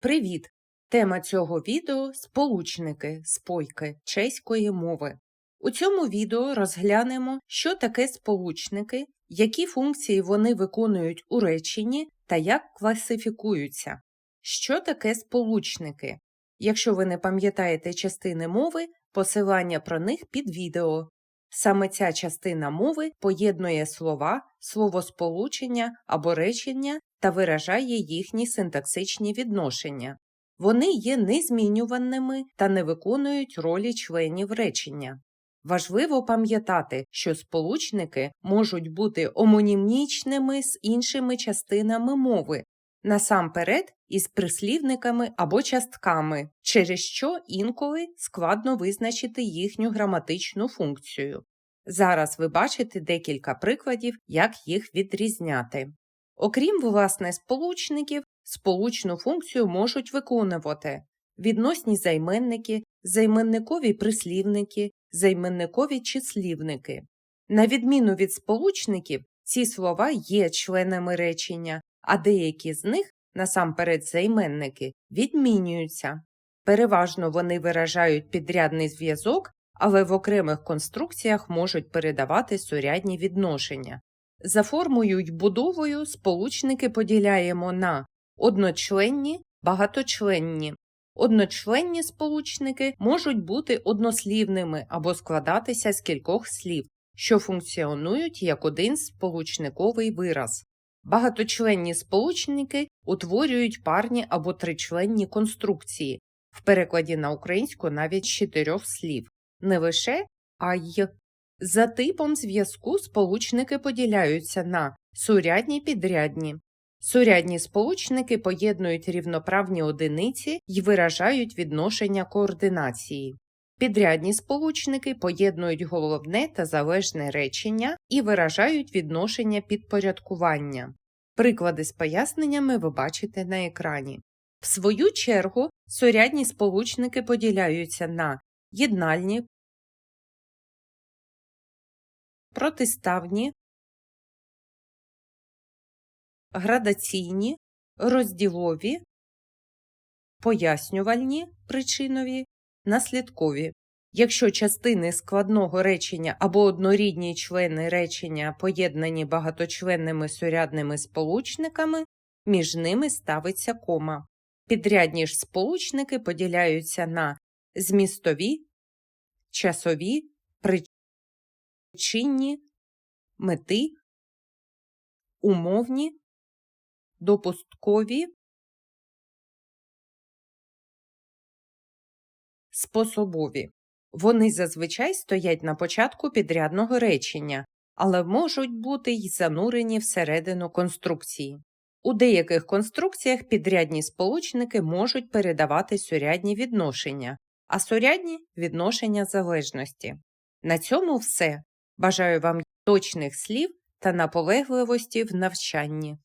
Привіт! Тема цього відео сполучники спойки чеської мови. У цьому відео розглянемо, що таке сполучники, які функції вони виконують у реченні та як класифікуються. Що таке сполучники? Якщо ви не пам'ятаєте частини мови, посилання про них під відео. Саме ця частина мови поєднує слова, словосполучення або речення та виражає їхні синтаксичні відношення. Вони є незмінюваними та не виконують ролі членів речення. Важливо пам'ятати, що сполучники можуть бути омонімнічними з іншими частинами мови, насамперед із прислівниками або частками, через що інколи складно визначити їхню граматичну функцію. Зараз ви бачите декілька прикладів, як їх відрізняти. Окрім власне сполучників, сполучну функцію можуть виконувати відносні займенники, займенникові прислівники, займенникові числівники. На відміну від сполучників, ці слова є членами речення, а деякі з них, насамперед займенники, відмінюються. Переважно вони виражають підрядний зв'язок, але в окремих конструкціях можуть передавати сурядні відношення. За формою й будовою сполучники поділяємо на одночленні, багаточленні. Одночленні сполучники можуть бути однослівними або складатися з кількох слів, що функціонують як один сполучниковий вираз. Багаточленні сполучники утворюють парні або тричленні конструкції, в перекладі на українську навіть з чотирьох слів, не лише а й. За типом зв'язку сполучники поділяються на сурядні підрядні. Сурядні сполучники поєднують рівноправні одиниці й виражають відношення координації. Підрядні сполучники поєднують головне та залежне речення і виражають відношення підпорядкування. Приклади з поясненнями ви бачите на екрані. В свою чергу сурядні сполучники поділяються на єднальні, протиставні, градаційні, розділові, пояснювальні причинові, наслідкові. Якщо частини складного речення або однорідні члени речення поєднані багаточленними сурядними сполучниками, між ними ставиться кома. Підрядні ж сполучники поділяються на змістові, часові, причинні, мети, умовні, допусткові, способові. Вони зазвичай стоять на початку підрядного речення, але можуть бути й занурені всередину конструкції. У деяких конструкціях підрядні сполучники можуть передавати сурядні відношення, а сурядні відношення залежності. На цьому все. Бажаю вам точних слів та наполегливості в навчанні.